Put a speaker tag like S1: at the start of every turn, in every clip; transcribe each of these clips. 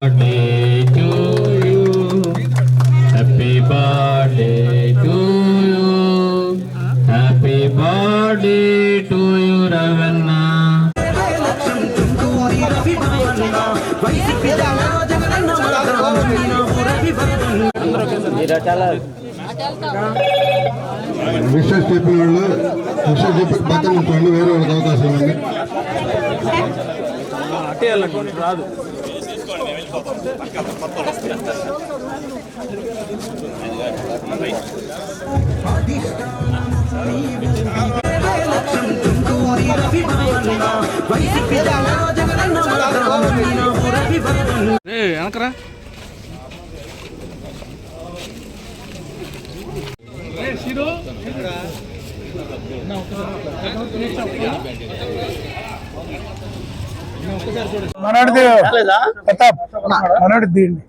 S1: birthday to you. Happy birthday to you. Happy birthday to you, Ravanna.
S2: Wishes చెప్పిన వాళ్ళు wishes చెప్పి పక్కన ఉంచండి వేరే వాళ్ళకి అవకాశం ఉంది.
S3: వెనకరా
S4: మనోడిది ప్రతాప్ మనోడి దీన్ని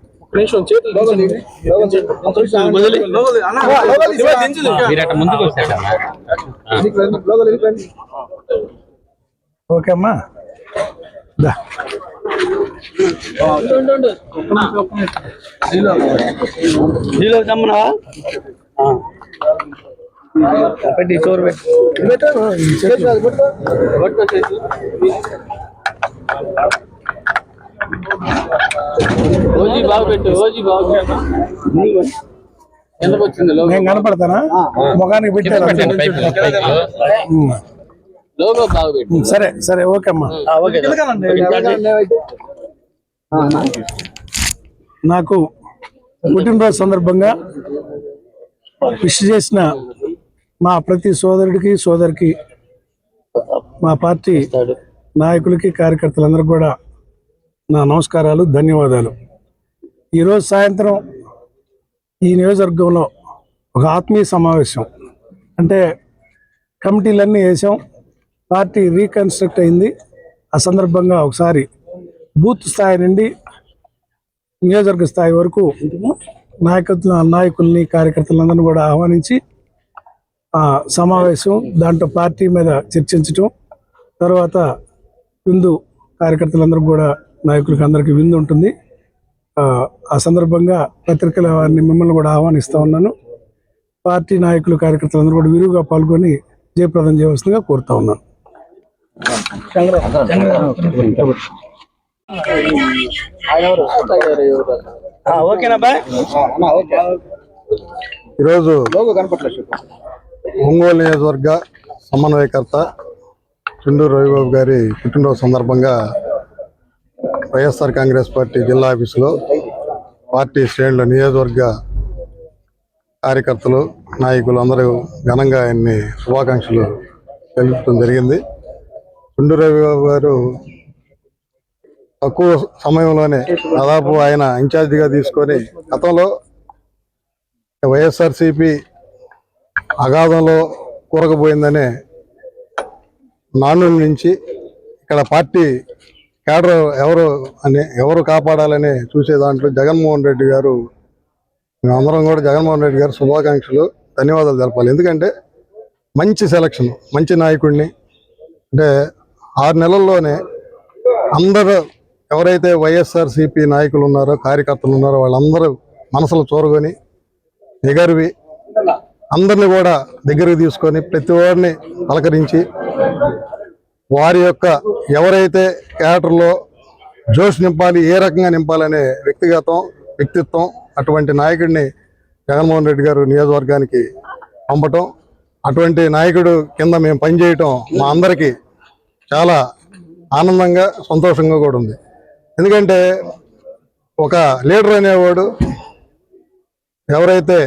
S4: ఓకే అమ్మా.
S1: పెట్టి చోరు పెట్టి. ఓజీ బాగు పెట్టు ఓజీ బాగు ఎందుకు వచ్చింది లోగో?
S4: నేను కనపడతానా? ముఖానికి పెట్టారు ఉమ్.
S1: లోగో బాగు పెట్టు.
S4: సరే సరే ఓకే అమ్మా నాకు పుట్టినరోజు సందర్భంగా విష్ చేసిన మా ప్రతి సోదరుడికి సోదరికి మా పార్టీ నాయకులకి కార్యకర్తలందరికీ కూడా నా నమస్కారాలు ధన్యవాదాలు. ఈరోజు సాయంత్రం ఈ నియోజకవర్గంలో ఒక ఆత్మీయ సమావేశం. అంటే కమిటీలన్నీ వేసాం. పార్టీ రీకన్స్ట్రక్ట్ అయింది. ఆ సందర్భంగా ఒకసారి బూత్ స్థాయి నుండి నియోజకవర్గ స్థాయి వరకు నాయకత్వ నాయకుల్ని కార్యకర్తలందరినీ కూడా ఆహ్వానించి సమావేశం దాంట్లో పార్టీ మీద చర్చించటం తర్వాత విందు కార్యకర్తలందరూ కూడా నాయకులకి అందరికీ విందు ఉంటుంది. ఆ, సందర్భంగా పత్రికల వారిని మిమ్మల్ని కూడా ఆహ్వానిస్తా ఉన్నాను. పార్టీ నాయకులు కార్యకర్తలందరూ కూడా విరివిగా పాల్గొని జయప్రదం చేయవలసిందిగా కోరుతా ఉన్నాను.
S2: ఈరోజు ఒంగోలు నియోజకవర్గ సమన్వయకర్త చుండూరు రవిబాబు గారి పుట్టినరోజు సందర్భంగా వైఎస్ఆర్ కాంగ్రెస్ పార్టీ జిల్లా ఆఫీసులో పార్టీ శ్రేణుల నియోజకవర్గ కార్యకర్తలు నాయకులు అందరూ ఘనంగా ఆయన్ని శుభాకాంక్షలు తెలుపడం జరిగింది. చుండూరు రవిబాబు గారు తక్కువ సమయంలోనే దాదాపు ఆయన ఇన్ఛార్జిగా తీసుకొని గతంలో వైఎస్ఆర్సిపి అగాధంలో కూరకపోయిందనే నానుడి నుంచి ఇక్కడ పార్టీ కేడర్ ఎవరు అని ఎవరు కాపాడాలని చూసే దాంట్లో జగన్మోహన్ రెడ్డి గారు మేమందరం కూడా జగన్మోహన్ రెడ్డి గారు శుభాకాంక్షలు ధన్యవాదాలు తెలపాలి. ఎందుకంటే మంచి సెలక్షన్ మంచి నాయకుడిని. అంటే ఆరు నెలల్లోనే అందరూ ఎవరైతే వైఎస్ఆర్సీపీ నాయకులు ఉన్నారో కార్యకర్తలు ఉన్నారో వాళ్ళందరూ మనసులు చూరగొని ఎగరివి అందరిని కూడా దగ్గరికి తీసుకొని ప్రతి వారిని పలకరించి వారి యొక్క ఎవరైతే క్యాడర్లో జోష్ నింపాలి ఏ రకంగా నింపాలనే వ్యక్తిగతం వ్యక్తిత్వం అటువంటి నాయకుడిని జగన్మోహన్ రెడ్డి గారు నియోజకవర్గానికి పంపటం అటువంటి నాయకుడు కింద మేము పనిచేయటం మా అందరికీ చాలా ఆనందంగా సంతోషంగా కూడా ఉంది. ఎందుకంటే ఒక లీడర్ అనేవాడు ఎవరైతే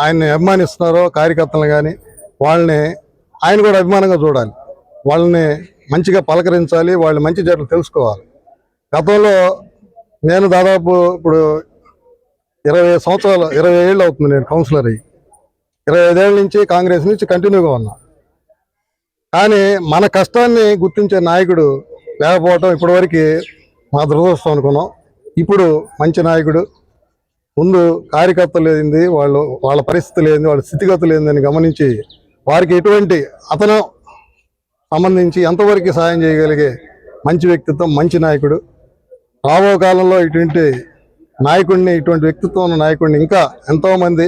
S2: ఆయన్ని అభిమానిస్తున్నారో కార్యకర్తలు కానీ వాళ్ళని ఆయన కూడా అభిమానంగా చూడాలి. వాళ్ళని మంచిగా పలకరించాలి వాళ్ళు మంచి జట్లు తెలుసుకోవాలి. గతంలో నేను దాదాపు ఇప్పుడు ఇరవై సంవత్సరాలు ఇరవై ఏళ్ళు అవుతుంది నేను కౌన్సిలర్ అయ్యి. ఇరవై ఐదేళ్ళ నుంచి కాంగ్రెస్ నుంచి కంటిన్యూగా ఉన్నా. కానీ మన కష్టాన్ని గుర్తించే నాయకుడు లేకపోవటం ఇప్పటివరకు మా దురదృష్టం అనుకున్నాం. ఇప్పుడు మంచి నాయకుడు ముందు కార్యకర్తలు ఏంది వాళ్ళు వాళ్ళ పరిస్థితులు ఏంది వాళ్ళ స్థితిగతులు ఏందని గమనించి వారికి ఎటువంటి అతను సంబంధించి ఎంతవరకు సాయం చేయగలిగే మంచి వ్యక్తిత్వం మంచి నాయకుడు రాబో కాలంలో ఇటువంటి నాయకుడిని ఇటువంటి వ్యక్తిత్వం ఉన్న నాయకుడిని ఇంకా ఎంతోమంది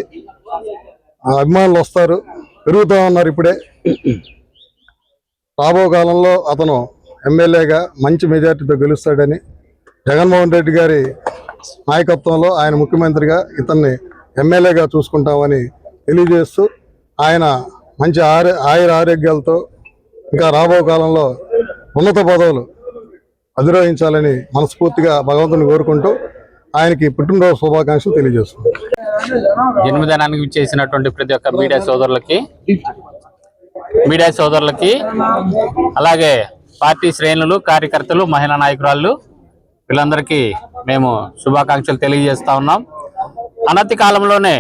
S2: ఆ, అభిమానులు వస్తారు పెరుగుతూ ఉన్నారు ఇప్పుడే. రాబో కాలంలో అతను ఎమ్మెల్యేగా మంచి మెజార్టీతో గెలుస్తాడని జగన్మోహన్ రెడ్డి గారి నాయకత్వంలో ఆయన ముఖ్యమంత్రిగా ఇతన్ని ఎమ్మెల్యేగా చూసుకుంటామని తెలియజేస్తూ ఆయన మంచి ఆరో ఆయుర ఆరోగ్యాలతో ఇంకా రాబో కాలంలో ఉన్నత పదవులు అధిరోహించాలని మనస్ఫూర్తిగా భగవంతుని కోరుకుంటూ ఆయనకి పుట్టినరోజు శుభాకాంక్షలు తెలియజేస్తున్నాం.
S1: జన్మదినానికి చేసినటువంటి ప్రతి ఒక్క మీడియా సోదరులకి మీడియా సోదరులకి అలాగే పార్టీ శ్రేణులు కార్యకర్తలు మహిళా నాయకురాళ్ళు వీళ్ళందరికీ మేము శుభాకాంక్షలు తెలియజేస్తా ఉన్నాం. అనతి కాలంలోనే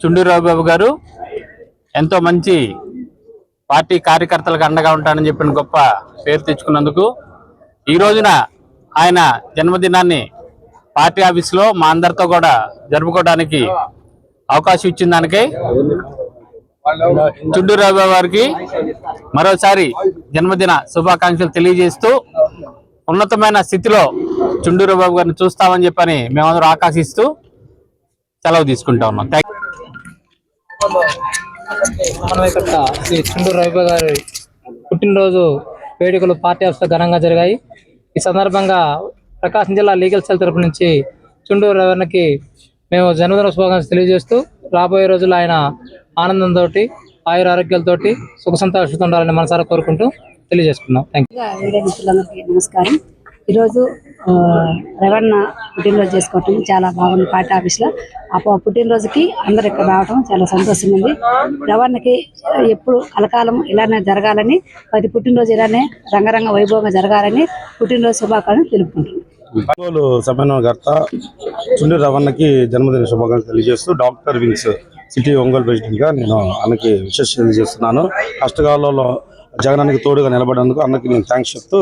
S1: చుండూరు గారు ఎంతో మంచి పార్టీ కార్యకర్తలకు అండగా ఉంటానని చెప్పిన గొప్ప పేరు తెచ్చుకున్నందుకు ఈ రోజున ఆయన జన్మదినాన్ని పార్టీ ఆఫీస్లో మా అందరితో కూడా జరుపుకోవడానికి అవకాశం ఇచ్చిన దానికై చుండూరు గారికి మరోసారి జన్మదిన శుభాకాంక్షలు తెలియజేస్తూ ఉన్నతమైన స్థితిలో చుండూరు బాబు గారిని చూస్తామని చెప్పని మేమందరూ ఆకాశిస్తూ సెలవు తీసుకుంటా ఉన్నాం.
S3: మనం ఇక్కడ శ్రీ చుండూరు రవి గారి పుట్టినరోజు వేడుకలు పార్టీ ఆఫీస్లో ఘనంగా జరిగాయి. ఈ సందర్భంగా ప్రకాశం జిల్లా లీగల్ సెల్ తరపు నుంచి చుండూరు రవికి మేము జన్మదిన శుభాకాంక్షలు తెలియజేస్తూ రాబోయే రోజుల్లో ఆయన ఆనందంతో ఆయుర ఆరోగ్యాలతోటి సుఖ సంతోషంతో ఉండాలని మనసారా కోరుకుంటూ తెలియజేసుకున్నాం థ్యాంక్
S5: నమస్కారం. ఈరోజు రవణ పుట్టినరోజు చేసుకోవటం చాలా బాగుంది పార్టీ ఆఫీస్లో. ఆ పుట్టినరోజుకి అందరు ఇక్కడ రావటం చాలా సంతోషంగా ఉంది. రవణకి ఎప్పుడు కలకాలం ఇలానే జరగాలని ప్రతి పుట్టినరోజు ఇలానే రంగరంగ వైభవంగా జరగాలని పుట్టినరోజు శుభాకాంక్షలు తెలుపుకుంటున్నాను
S6: సమన్వయకర్త చుండి రవణకి జన్మదిన శుభాకాంక్షలు తెలియజేస్తూ డాక్టర్ విన్స్ సిటీ ఒంగోలు ప్రెసిడెంట్గా నేను అన్నకి విశేష తెలియజేస్తున్నాను. కష్టకాలంలో జగనానికి తోడుగా నిలబడేందుకు అన్నకి నేను థ్యాంక్స్ చెప్తూ